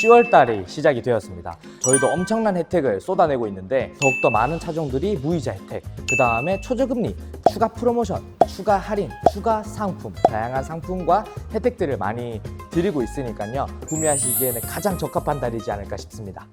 10월 달이 시작이 되었습니다. 저희도 엄청난 혜택을 쏟아내고 있는데 더욱더 많은 차종들이 무이자 혜택, 그 다음에 초저금리, 추가 프로모션, 추가 할인, 추가 상품, 다양한 상품과 혜택들을 많이 드리고 있으니까요. 구매하시기에는 가장 적합한 달이지 않을까 싶습니다.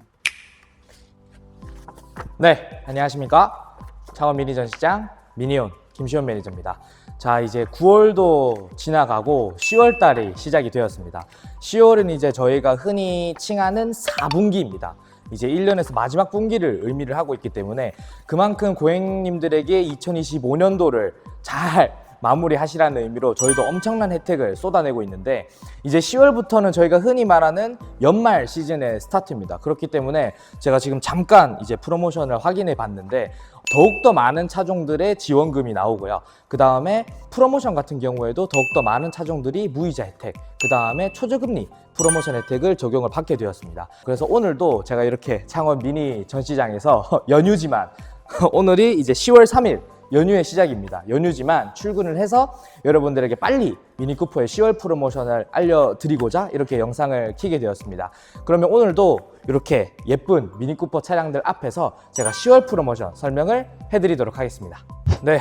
네, 안녕하십니까? 창원 미니 전 시장 미니온 김시원 매니저입니다. 자, 이제 9월도 지나가고 10월 달이 시작이 되었습니다. 10월은 이제 저희가 흔히 칭하는 4분기입니다. 이제 1년에서 마지막 분기를 의미를 하고 있기 때문에 그만큼 고객님들에게 2025년도를 잘 마무리하시라는 의미로 저희도 엄청난 혜택을 쏟아내고 있는데 이제 10월부터는 저희가 흔히 말하는 연말 시즌의 스타트입니다. 그렇기 때문에 제가 지금 잠깐 이제 프로모션을 확인해 봤는데 더욱더 많은 차종들의 지원금이 나오고요. 그 다음에 프로모션 같은 경우에도 더욱더 많은 차종들이 무이자 혜택, 그 다음에 초저금리 프로모션 혜택을 적용을 받게 되었습니다. 그래서 오늘도 제가 이렇게 창원 미니 전시장에서 연휴지만 오늘이 이제 10월 3일 연휴의 시작입니다. 연휴지만 출근을 해서 여러분들에게 빨리 미니쿠퍼의 10월 프로모션을 알려드리고자 이렇게 영상을 키게 되었습니다. 그러면 오늘도 이렇게 예쁜 미니쿠퍼 차량들 앞에서 제가 10월 프로모션 설명을 해드리도록 하겠습니다. 네.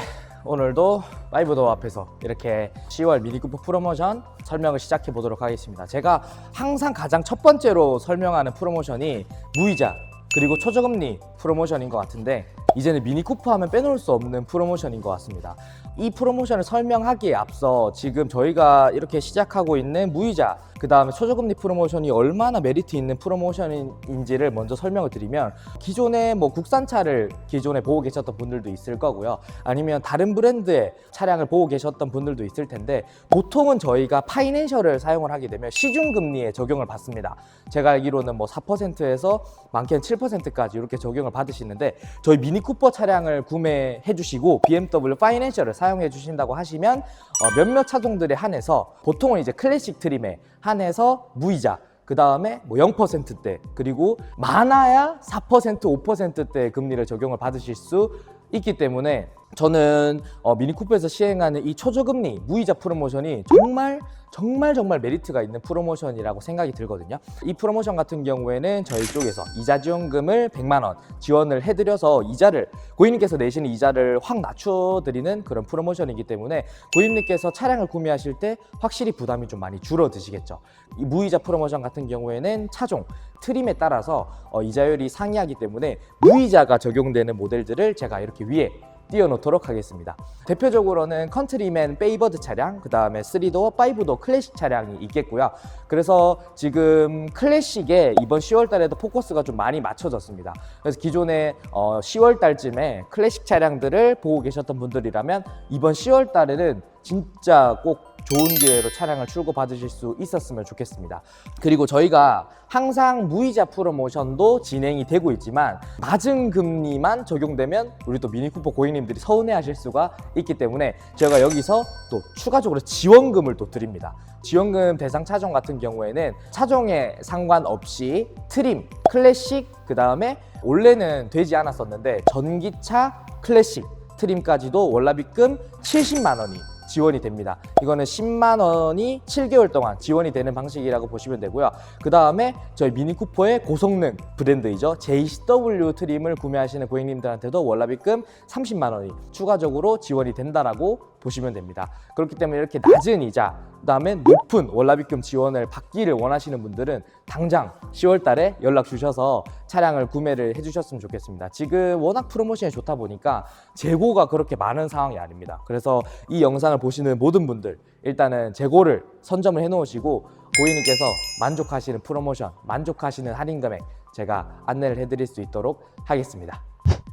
오늘도 파이브도어 앞에서 이렇게 10월 미니쿠퍼 프로모션 설명을 시작해 보도록 하겠습니다. 제가 항상 가장 첫 번째로 설명하는 프로모션이 무이자 그리고 초저금리 프로모션인 것 같은데 이제는 미니 쿠퍼 하면 빼놓을 수 없는 프로모션인 것 같습니다. 이 프로모션을 설명하기에 앞서 지금 저희가 이렇게 시작하고 있는 무이자 그 다음에 초저금리 프로모션이 얼마나 메리트 있는 프로모션인지를 먼저 설명을 드리면 기존에 뭐 국산차를 기존에 보고 계셨던 분들도 있을 거고요. 아니면 다른 브랜드의 차량을 보고 계셨던 분들도 있을 텐데 보통은 저희가 파이낸셜을 사용을 하게 되면 시중금리에 적용을 받습니다. 제가 알기로는 뭐 4%에서 많게는 7%까지 이렇게 적용을 받으시는데 저희 미니 쿠퍼 차량을 구매해 주시고 BMW 파이낸셜을 사용해 주신다고 하시면 어, 몇몇 차종들에 한해서 보통은 이제 클래식 트림에 한해서 무이자 그 다음에 뭐 0%대 그리고 많아야 4% 5%대 금리를 적용을 받으실 수 있기 때문에 저는 어, 미니쿠퍼에서 시행하는 이 초저금리 무이자 프로모션이 정말 정말 정말 메리트가 있는 프로모션이라고 생각이 들거든요. 이 프로모션 같은 경우에는 저희 쪽에서 이자 지원금을 100만 원 지원을 해드려서 이자를 고객님께서 내시는 이자를 확 낮춰드리는 그런 프로모션이기 때문에 고객님께서 차량을 구매하실 때 확실히 부담이 좀 많이 줄어드시겠죠. 이 무이자 프로모션 같은 경우에는 차종 트림에 따라서 어, 이자율이 상이하기 때문에 무이자가 적용되는 모델들을 제가 이렇게 위에 띄워놓도록 하겠습니다. 대표적으로는 컨트리맨 페이버드 차량, 그 다음에 3도어, 5도어 클래식 차량이 있겠고요. 그래서 지금 클래식에 이번 10월 달에도 포커스가 좀 많이 맞춰졌습니다. 그래서 기존에 어, 10월 달쯤에 클래식 차량들을 보고 계셨던 분들이라면 이번 10월 달에는 진짜 꼭 좋은 기회로 차량을 출고 받으실 수 있었으면 좋겠습니다. 그리고 저희가 항상 무이자 프로모션도 진행이 되고 있지만 낮은 금리만 적용되면 우리 또 미니쿠퍼 고객님들이 서운해하실 수가 있기 때문에 저희가 여기서 또 추가적으로 지원금을 또 드립니다. 지원금 대상 차종 같은 경우에는 차종에 상관없이 트림, 클래식, 그 다음에 원래는 되지 않았었는데 전기차, 클래식, 트림까지도 월납입금 70만 원이 지원이 됩니다. 이거는 10만 원이 7개월 동안 지원이 되는 방식이라고 보시면 되고요. 그 다음에 저희 미니쿠퍼의 고성능 브랜드이죠. JCW 트림을 구매하시는 고객님들한테도 월납입금 30만 원이 추가적으로 지원이 된다라고 보시면 됩니다. 그렇기 때문에 이렇게 낮은 이자, 그다음에 높은 월납입금 지원을 받기를 원하시는 분들은 당장 10월 달에 연락 주셔서 차량을 구매를 해 주셨으면 좋겠습니다. 지금 워낙 프로모션이 좋다 보니까 재고가 그렇게 많은 상황이 아닙니다. 그래서 이 영상을 보시는 모든 분들 일단은 재고를 선점을 해 놓으시고 고객님께서 만족하시는 프로모션, 만족하시는 할인 금액 제가 안내를 해 드릴 수 있도록 하겠습니다.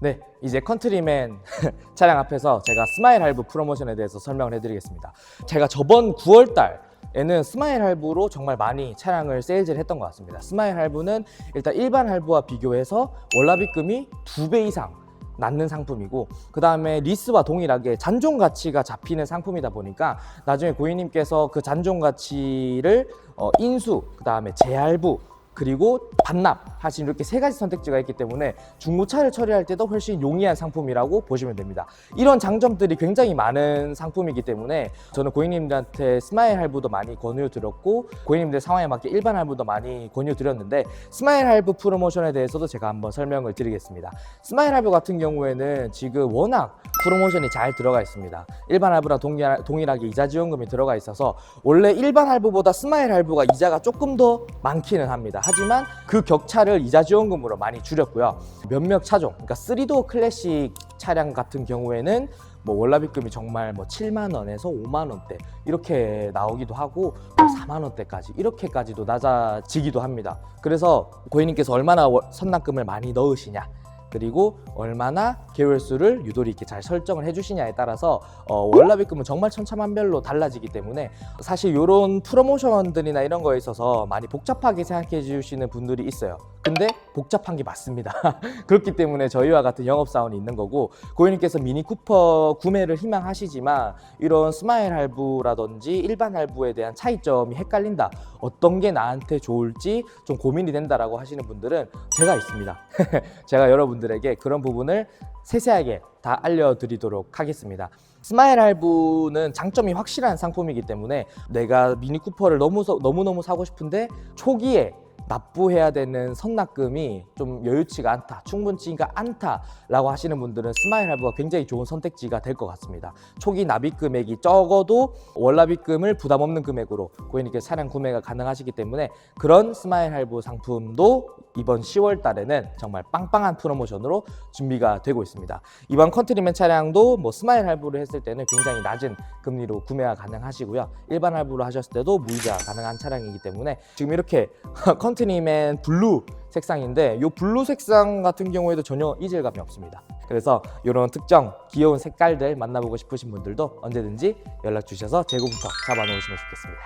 네, 이제 컨트리맨 차량 앞에서 제가 스마일 할부 프로모션에 대해서 설명을 해드리겠습니다. 제가 저번 9월 달 에는 스마일 할부로 정말 많이 차량을 세일즈를 했던 것 같습니다. 스마일 할부는 일단 일반 할부와 비교해서 월납입금이 두 배 이상 낳는 상품이고 그 다음에 리스와 동일하게 잔존 가치가 잡히는 상품이다 보니까 나중에 고객님께서 그 잔존 가치를 어, 인수 그 다음에 재할부 그리고 반납 하신 이렇게 세 가지 선택지가 있기 때문에 중고차를 처리할 때도 훨씬 용이한 상품이라고 보시면 됩니다. 이런 장점들이 굉장히 많은 상품이기 때문에 저는 고객님들한테 스마일 할부도 많이 권유 드렸고 고객님들 상황에 맞게 일반 할부도 많이 권유 드렸는데 스마일 할부 프로모션에 대해서도 제가 한번 설명을 드리겠습니다. 스마일 할부 같은 경우에는 지금 워낙 프로모션이 잘 들어가 있습니다. 일반 할부랑 동일, 동일하게 이자 지원금이 들어가 있어서 원래 일반 할부보다 스마일 할부가 이자가 조금 더 많기는 합니다. 하지만 그 격차를 이자 지원금으로 많이 줄였고요. 몇몇 차종, 그러니까 3도 클래식 차량 같은 경우에는 뭐 월납입금이 정말 뭐 7만 원에서 5만 원대 이렇게 나오기도 하고 뭐 4만 원대까지 이렇게까지도 낮아지기도 합니다. 그래서 고객님께서 얼마나 월- 선납금을 많이 넣으시냐 그리고 얼마나 계열수를 유도리 있게 잘 설정을 해주시냐에 따라서 어, 월납입금은 정말 천차만별로 달라지기 때문에 사실 이런 프로모션들이나 이런 거에 있어서 많이 복잡하게 생각해 주시는 분들이 있어요. 근데 복잡한 게 맞습니다. 그렇기 때문에 저희와 같은 영업사원이 있는 거고 고객님께서 미니 쿠퍼 구매를 희망하시지만 이런 스마일 할부라든지 일반 할부에 대한 차이점이 헷갈린다. 어떤 게 나한테 좋을지 좀 고민이 된다라고 하시는 분들은 제가 있습니다. 제가 여러분들 에게 그런 부분을 세세하게 다 알려드리도록 하겠습니다. 스마일 할부는 장점이 확실한 상품이기 때문에 내가 미니 쿠퍼를 너무 너무 너무 사고 싶은데 초기에 납부해야 되는 선납금이 좀 여유치가 않다, 충분치가 않다라고 하시는 분들은 스마일 할부가 굉장히 좋은 선택지가 될 것 같습니다. 초기 납입 금액이 적어도 월납입금을 부담 없는 금액으로 고객님께 차량 구매가 가능하시기 때문에 그런 스마일 할부 상품도 이번 10월 달에는 정말 빵빵한 프로모션으로 준비가 되고 있습니다. 이번 컨트리맨 차량도 뭐 스마일 할부를 했을 때는 굉장히 낮은 금리로 구매가 가능하시고요. 일반 할부로 하셨을 때도 무이자 가능한 차량이기 때문에 지금 이렇게 컨 트리맨 블루 색상인데 이 블루 색상 같은 경우에도 전혀 이질감이 없습니다. 그래서 이런 특정 귀여운 색깔들 만나보고 싶으신 분들도 언제든지 연락 주셔서 재고부터 잡아놓으시면 좋겠습니다.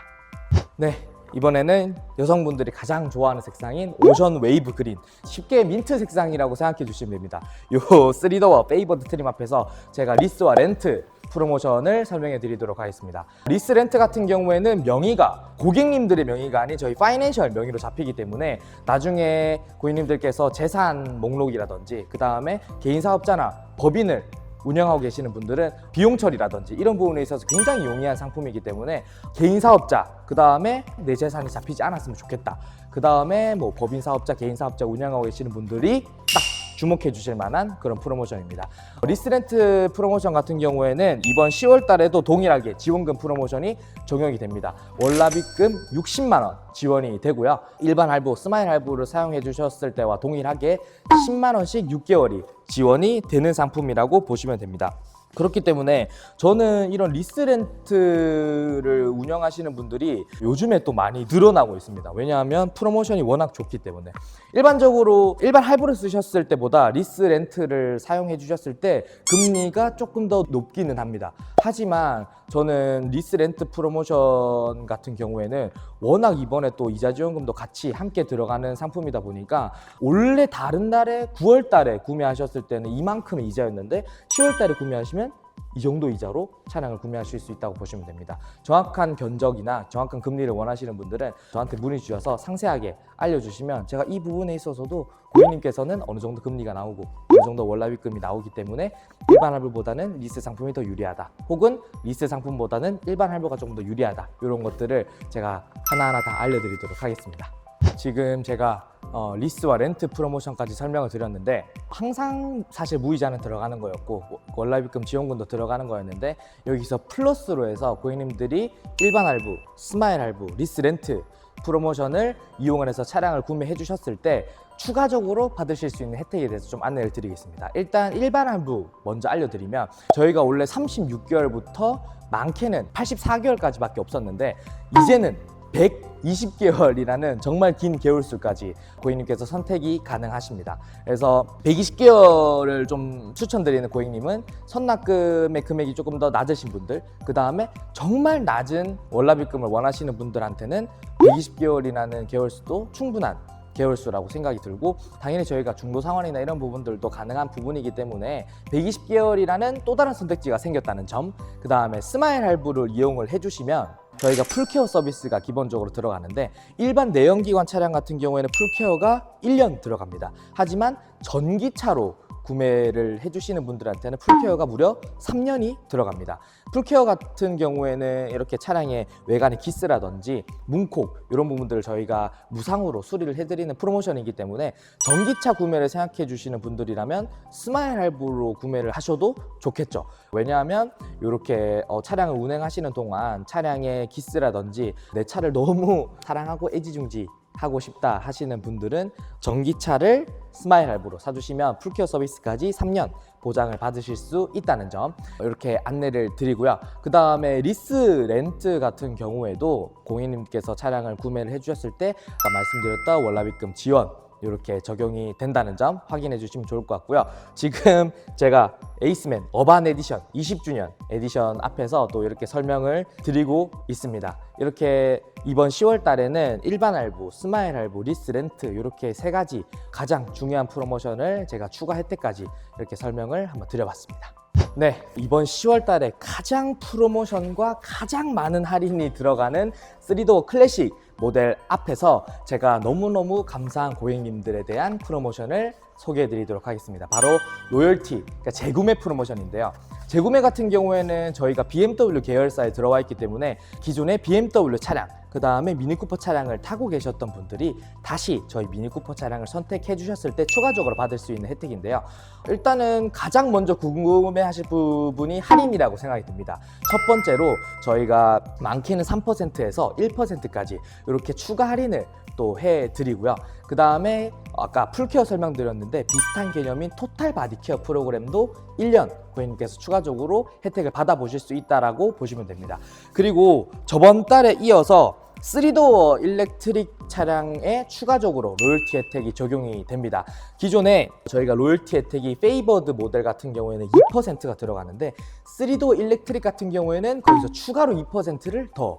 네. 이번에는 여성분들이 가장 좋아하는 색상인 오션 웨이브 그린 쉽게 민트 색상이라고 생각해 주시면 됩니다. 요 3도어 페이버드 트림 앞에서 제가 리스와 렌트 프로모션을 설명해 드리도록 하겠습니다. 리스 렌트 같은 경우에는 명의가 고객님들의 명의가 아닌 저희 파이낸셜 명의로 잡히기 때문에 나중에 고객님들께서 재산 목록이라든지 그 다음에 개인 사업자나 법인을 운영하고 계시는 분들은 비용 처리라든지 이런 부분에 있어서 굉장히 용이한 상품이기 때문에 개인 사업자 그 다음에 내 재산이 잡히지 않았으면 좋겠다. 그 다음에 뭐 법인 사업자 개인 사업자 운영하고 계시는 분들이 딱 주목해 주실 만한 그런 프로모션입니다. 리스렌트 프로모션 같은 경우에는 이번 10월 달에도 동일하게 지원금 프로모션이 적용이 됩니다. 월납입금 60만 원 지원이 되고요. 일반 할부 스마일 할부를 사용해 주셨을 때와 동일하게 10만 원씩 6개월이 지원이 되는 상품이라고 보시면 됩니다. 그렇기 때문에 저는 이런 리스렌트를 운영하시는 분들이 요즘에 또 많이 늘어나고 있습니다. 왜냐하면 프로모션이 워낙 좋기 때문에 일반적으로 일반 할부를 쓰셨을 때보다 리스렌트를 사용해 주셨을 때 금리가 조금 더 높기는 합니다. 하지만 저는 리스렌트 프로모션 같은 경우에는 워낙 이번에 또 이자 지원금도 같이 함께 들어가는 상품이다 보니까 원래 다른 달에 9월 달에 구매하셨을 때는 이만큼의 이자였는데 10월 달에 구매하시면 이 정도 이자로 차량을 구매하실 수 있다고 보시면 됩니다. 정확한 견적이나 정확한 금리를 원하시는 분들은 저한테 문의 주셔서 상세하게 알려주시면 제가 이 부분에 있어서도 고객님께서는 어느 정도 금리가 나오고 어느 정도 월납입금이 나오기 때문에 일반 할부보다는 리스 상품이 더 유리하다. 혹은 리스 상품보다는 일반 할부가 조금 더 유리하다. 이런 것들을 제가 하나하나 다 알려드리도록 하겠습니다. 지금 제가 어, 리스와 렌트 프로모션까지 설명을 드렸는데 항상 사실 무이자는 들어가는 거였고 월납입금 지원금도 들어가는 거였는데 여기서 플러스로 해서 고객님들이 일반 할부, 스마일 할부, 리스 렌트 프로모션을 이용을 해서 차량을 구매해 주셨을 때 추가적으로 받으실 수 있는 혜택에 대해서 좀 안내를 드리겠습니다. 일단 일반 할부 먼저 알려드리면 저희가 원래 36개월부터 많게는 84개월까지밖에 없었는데 이제는 120개월이라는 정말 긴 개월수까지 고객님께서 선택이 가능하십니다. 그래서 120개월을 좀 추천드리는 고객님은 선납금의 금액이 조금 더 낮으신 분들, 그 다음에 정말 낮은 월납입금을 원하시는 분들한테는 120개월이라는 개월수도 충분한 개월수라고 생각이 들고 당연히 저희가 중도 상환이나 이런 부분들도 가능한 부분이기 때문에 120개월이라는 또 다른 선택지가 생겼다는 점, 그 다음에 스마일 할부를 이용을 해주시면 저희가 풀케어 서비스가 기본적으로 들어가는데 일반 내연기관 차량 같은 경우에는 풀케어가 1년 들어갑니다. 하지만 전기차로 구매를 해주시는 분들한테는 풀케어가 무려 3년이 들어갑니다. 풀케어 같은 경우에는 이렇게 차량의 외관의 기스라든지 문콕 이런 부분들을 저희가 무상으로 수리를 해드리는 프로모션이기 때문에 전기차 구매를 생각해 주시는 분들이라면 스마일 할부로 구매를 하셔도 좋겠죠. 왜냐하면 이렇게 어, 차량을 운행하시는 동안 차량의 기스라든지 내 차를 너무 사랑하고 애지중지 하고 싶다 하시는 분들은 전기차를 스마일 할부로 사주시면 풀케어 서비스까지 3년 보장을 받으실 수 있다는 점 이렇게 안내를 드리고요. 그 다음에 리스 렌트 같은 경우에도 고객님께서 차량을 구매를 해주셨을 때 아까 말씀드렸던 월납입금 지원 이렇게 적용이 된다는 점 확인해 주시면 좋을 것 같고요. 지금 제가 에이스맨 어반 에디션 20주년 에디션 앞에서 또 이렇게 설명을 드리고 있습니다. 이렇게 이번 10월 달에는 일반 할부, 스마일 할부, 리스 렌트 이렇게 세 가지 가장 중요한 프로모션을 제가 추가 혜택까지 이렇게 설명을 한번 드려봤습니다. 네, 이번 10월 달에 가장 프로모션과 가장 많은 할인이 들어가는 3도어 클래식 모델 앞에서 제가 너무너무 감사한 고객님들에 대한 프로모션을 소개해 드리도록 하겠습니다. 바로 로열티, 그러니까 재구매 프로모션인데요. 재구매 같은 경우에는 저희가 BMW 계열사에 들어와 있기 때문에 기존의 BMW 차량, 그 다음에 미니쿠퍼 차량을 타고 계셨던 분들이 다시 저희 미니쿠퍼 차량을 선택해 주셨을 때 추가적으로 받을 수 있는 혜택인데요. 일단은 가장 먼저 궁금해 하실 부분이 할인이라고 생각이 듭니다. 첫 번째로 저희가 많게는 3%에서 1%까지 이렇게 추가 할인을 또 해드리고요. 그 다음에 아까 풀케어 설명드렸는데 비슷한 개념인 토탈 바디케어 프로그램도 1년 고객님께서 추가적으로 혜택을 받아보실 수 있다라고 보시면 됩니다. 그리고 저번 달에 이어서 3도어 일렉트릭 차량에 추가적으로 로열티 혜택이 적용이 됩니다. 기존에 저희가 로열티 혜택이 페이버드 모델 같은 경우에는 2%가 들어가는데 3도어 일렉트릭 같은 경우에는 거기서 추가로 2%를 더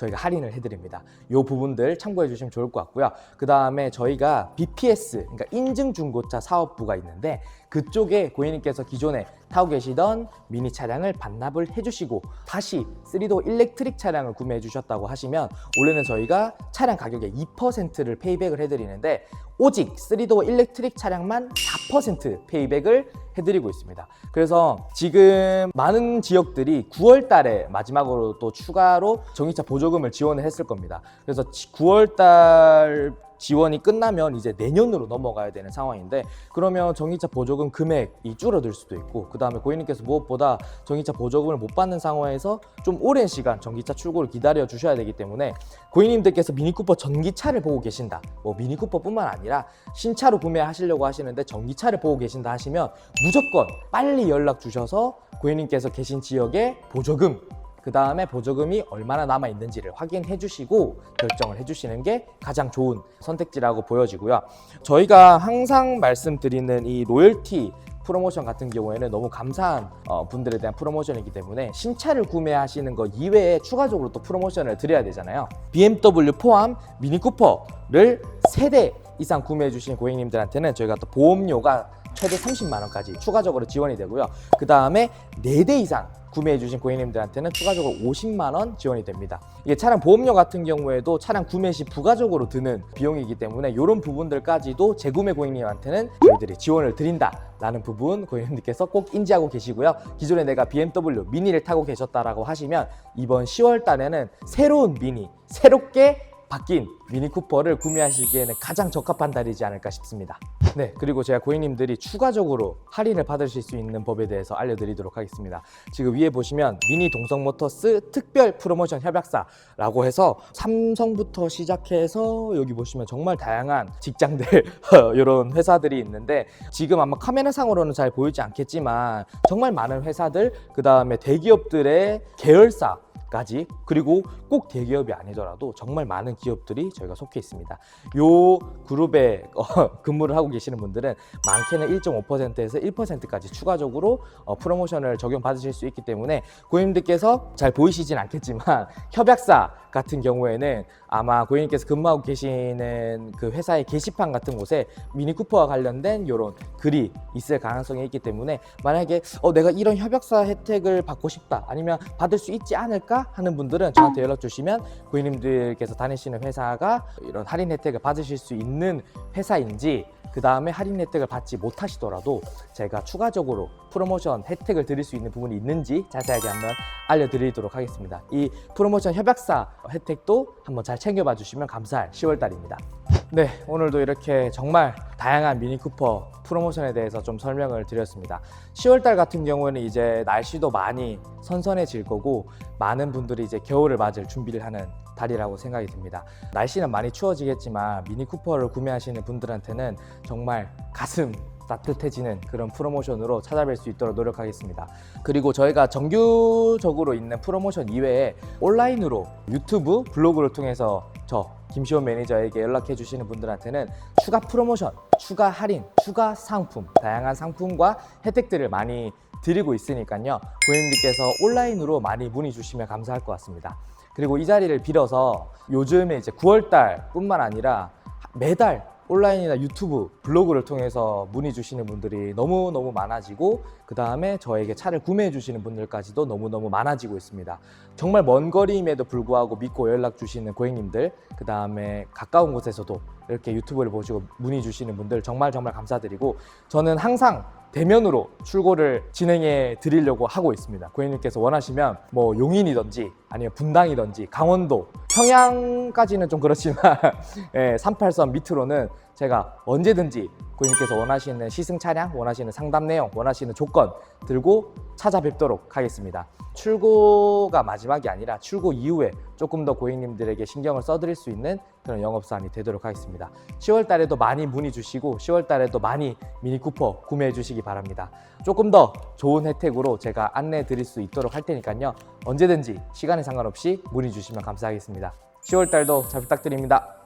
저희가 할인을 해드립니다. 이 부분들 참고해 주시면 좋을 것 같고요. 그 다음에 저희가 BPS, 그러니까 인증 중고차 사업부가 있는데 그쪽에 고객님께서 기존에 타고 계시던 미니 차량을 반납을 해주시고 다시 3도 일렉트릭 차량을 구매해 주셨다고 하시면 원래는 저희가 차량 가격의 2%를 페이백을 해드리는데 오직 3도 일렉트릭 차량만 4% 페이백을 해드리고 있습니다. 그래서 지금 많은 지역들이 9월 달에 마지막으로 또 추가로 전기차 보조금을 지원을 했을 겁니다. 그래서 9월 달 지원이 끝나면 이제 내년으로 넘어가야 되는 상황인데 그러면 전기차 보조금 금액이 줄어들 수도 있고 그 다음에 고객님께서 무엇보다 전기차 보조금을 못 받는 상황에서 좀 오랜 시간 전기차 출고를 기다려 주셔야 되기 때문에 고객님들께서 미니쿠퍼 전기차를 보고 계신다. 뭐 미니쿠퍼뿐만 아니라 신차로 구매하시려고 하시는데 전기차를 보고 계신다 하시면 무조건 빨리 연락 주셔서 고객님께서 계신 지역에 보조금 그 다음에 보조금이 얼마나 남아 있는지를 확인해 주시고 결정을 해 주시는 게 가장 좋은 선택지라고 보여지고요. 저희가 항상 말씀드리는 이 로열티 프로모션 같은 경우에는 너무 감사한 어, 분들에 대한 프로모션이기 때문에 신차를 구매하시는 것 이외에 추가적으로 또 프로모션을 드려야 되잖아요. BMW 포함 미니쿠퍼를 세대 이상 구매해 주신 고객님들한테는 저희가 또 보험료가 최대 30만 원까지 추가적으로 지원이 되고요. 그 다음에 네 대 이상 구매해 주신 고객님들한테는 추가적으로 50만 원 지원이 됩니다. 이게 차량 보험료 같은 경우에도 차량 구매 시 부가적으로 드는 비용이기 때문에 이런 부분들까지도 재구매 고객님한테는 저희들이 지원을 드린다라는 부분 고객님들께서 꼭 인지하고 계시고요. 기존에 내가 BMW 미니를 타고 계셨다라고 하시면 이번 10월 달에는 새로운 미니 새롭게 바뀐 미니 쿠퍼를 구매하시기에는 가장 적합한 달이지 않을까 싶습니다. 네, 그리고 제가 고객님들이 추가적으로 할인을 받으실 수 있는 법에 대해서 알려드리도록 하겠습니다. 지금 위에 보시면 미니 동성모터스 특별 프로모션 협약사라고 해서 삼성부터 시작해서 여기 보시면 정말 다양한 직장들 이런 회사들이 있는데 지금 아마 카메라상으로는 잘 보이지 않겠지만 정말 많은 회사들 그 다음에 대기업들의 계열사 까지 그리고 꼭 대기업이 아니더라도 정말 많은 기업들이 저희가 속해 있습니다. 요 그룹에 어, 근무를 하고 계시는 분들은 많게는 1.5%에서 1%까지 추가적으로 어, 프로모션을 적용받으실 수 있기 때문에 고객님들께서 잘 보이시진 않겠지만 협약사 같은 경우에는 아마 고객님께서 근무하고 계시는 그 회사의 게시판 같은 곳에 미니 쿠퍼와 관련된 이런 글이 있을 가능성이 있기 때문에 만약에 어, 내가 이런 협약사 혜택을 받고 싶다 아니면 받을 수 있지 않을까 하는 분들은 저한테 연락 주시면 고객님들께서 다니시는 회사가 이런 할인 혜택을 받으실 수 있는 회사인지 그 다음에 할인 혜택을 받지 못하시더라도 제가 추가적으로 프로모션 혜택을 드릴 수 있는 부분이 있는지 자세하게 한번 알려드리도록 하겠습니다. 이 프로모션 협약사 혜택도 한번 잘 챙겨봐 주시면 감사할 10월달입니다. 네, 오늘도 이렇게 정말 다양한 미니 쿠퍼 프로모션에 대해서 좀 설명을 드렸습니다. 10월달 같은 경우에는 이제 날씨도 많이 선선해질 거고 많은 분들이 이제 겨울을 맞을 준비를 하는 달이라고 생각이 듭니다. 날씨는 많이 추워지겠지만 미니 쿠퍼를 구매하시는 분들한테는 정말 가슴 따뜻해지는 그런 프로모션으로 찾아뵐 수 있도록 노력하겠습니다. 그리고 저희가 정규적으로 있는 프로모션 이외에 온라인으로 유튜브, 블로그를 통해서 저 김시원 매니저에게 연락해 주시는 분들한테는 추가 프로모션, 추가 할인, 추가 상품, 다양한 상품과 혜택들을 많이 드리고 있으니까요. 고객님들께서 온라인으로 많이 문의 주시면 감사할 것 같습니다. 그리고 이 자리를 빌어서 요즘에 이제 9월달 뿐만 아니라 매달 온라인이나 유튜브, 블로그를 통해서 문의 주시는 분들이 너무너무 많아지고 그 다음에 저에게 차를 구매해 주시는 분들까지도 너무너무 많아지고 있습니다. 정말 먼 거리임에도 불구하고 믿고 연락 주시는 고객님들 그 다음에 가까운 곳에서도 이렇게 유튜브를 보시고 문의 주시는 분들 정말 정말 감사드리고 저는 항상 대면으로 출고를 진행해 드리려고 하고 있습니다. 고객님께서 원하시면 뭐 용인이든지 아니면 분당이든지 강원도, 평양까지는 좀 그렇지만 예, 38선 밑으로는 제가 언제든지 고객님께서 원하시는 시승 차량, 원하시는 상담 내용, 원하시는 조건 들고 찾아뵙도록 하겠습니다. 출고가 마지막이 아니라 출고 이후에 조금 더 고객님들에게 신경을 써드릴 수 있는 그런 영업사안이 되도록 하겠습니다. 10월 달에도 많이 문의 주시고 10월 달에도 많이 미니 쿠퍼 구매해 주시기 바랍니다. 조금 더 좋은 혜택으로 제가 안내해 드릴 수 있도록 할 테니까요. 언제든지 시간에 상관없이 문의 주시면 감사하겠습니다. 10월 달도 잘 부탁드립니다.